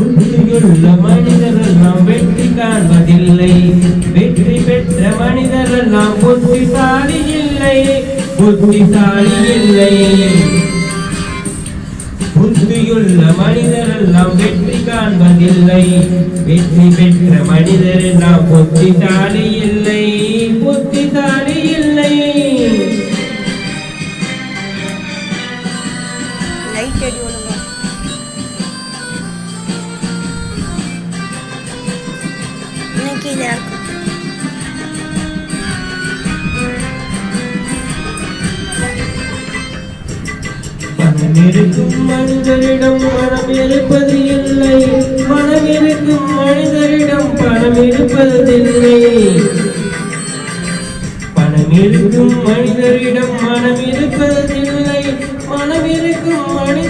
புத்தியுள்ள மனிதரெல்லாம் வெற்றி காண்பதில்லை. வெற்றி பெற்ற மனிதரெல்லாம் புத்திசாலி இல்லை. புத்திசாலி இல்லை. புத்தியுள்ள மனிதரெல்லாம் வெற்றி காண்பதில்லை. வெற்றி பெற்ற மனிதரெல்லாம் புத்திசாலி இல்லை. இன்னைக்கு இதாக இருக்கும் மனிதரிடம் மனம் இருப்பது இல்லை. மனம் இருக்கும் மனிதரிடம் பணம் இருப்பதில்லை பணம் இருக்கும் மனிதரிடம் மனம் இருப்பதில்லை மனம் இருக்கும் மனித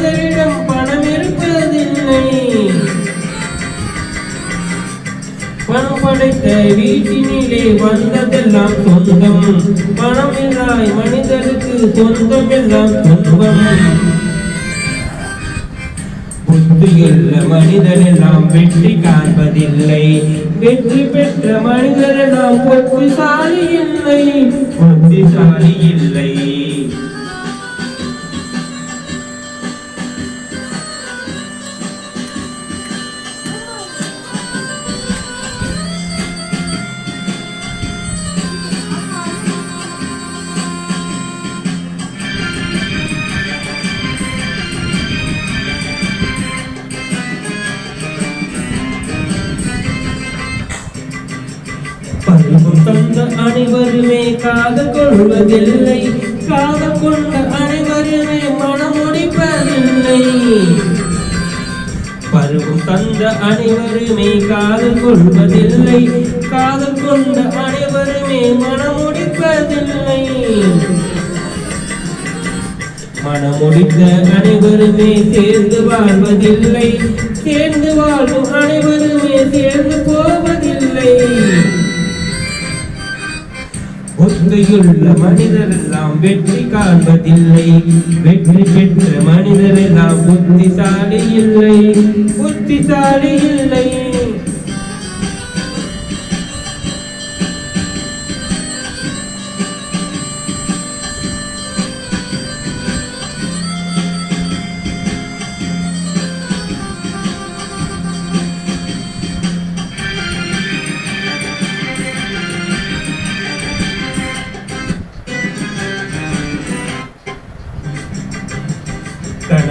பணம் படைத்த வீட்டினிலே வந்ததெல்லாம் சொந்தம். பணம் இல்லாய் மனிதருக்கு சொந்தம். எல்லாம் துன்பம் புத்தியுள்ள மனிதரெல்லாம் வெற்றி காண்பதில்லை. வெற்றி பெற்ற மனிதரெல்லாம் புத்திசாலி இல்லை. புத்திசாலி இல்லை. கொண்ட அனைவருமே காதல் கொள்வதில்லை. காதல் கொண்ட அனைவருமே மனமுடிப்பதில்லை. பருவம் தந்த அனைவருமே காதல் கொள்வதில்லை. காதல் கொண்ட அனைவருமே மனமுடிப்பதில்லை. மனமுடித்த அனைவருமே சேர்ந்து வாழ்வதில்லை. சேர்ந்து வாழும் அனைவருமே சேர்ந்து புத்தியுள்ள மனிதரெல்லாம் வெற்றி காண்பதில்லை. வெற்றி பெற்ற மனிதரெல்லாம் புத்திசாலி இல்லை. புத்திசாலி இல்லை.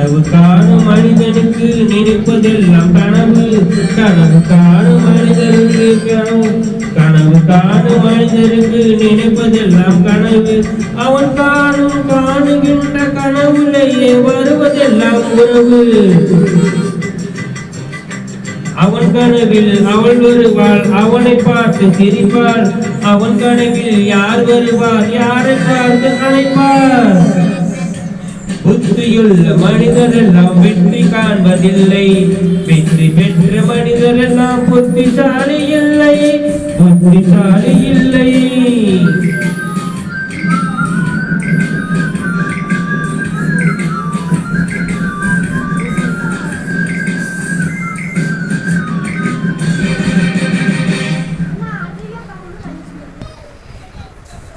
கனவு காணும் மனிதனுக்கு நினைப்பதெல்லாம் கனவு. கனவு காணும் மனிதனுக்கு கனவு. கனவு காணும் மனிதனுக்கு நினைப்பதெல்லாம் கனவு. அவன் காணும் காணுகின்ற கனவுலேயே வருவதெல்லாம் உறவு. அவன் கனவில் அவள் வருவாள் அவனை பார்த்து சிரிப்பாள். அவன் கனவில் யார் வருவார் யாரை பார்த்து அழைப்பார் புத்தியுள்ள மனிதரெல்லாம் வெற்றி காண்பதில்லை. வெற்றி பெற்ற மனிதரெல்லாம் புத்திசாலி இல்லை. புத்திசாலி இல்லை.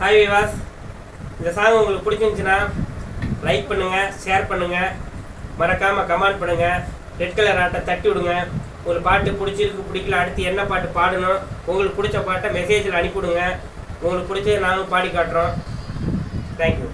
ஹாய் விவாஸ் இந்த சாங் உங்களுக்கு பிடிச்சிருந்துச்சுன்னா லைக் பண்ணுங்க ஷேர் பண்ணுங்க. மறக்காம கமெண்ட் பண்ணுங்க. ரெட் கலர் ஆட்டை தட்டி விடுங்க. ஒரு பாட்டு பிடிச்சிருக்கு பிடிக்கல அடுத்து என்ன பாட்டு பாடணும் உங்களுக்கு பிடிச்ச பாட்டை மெசேஜில் அனுப்பிவிடுங்க. உங்களுக்கு பிடிச்சதை நாங்களும் பாடி காட்டுறோம். தேங்க்யூ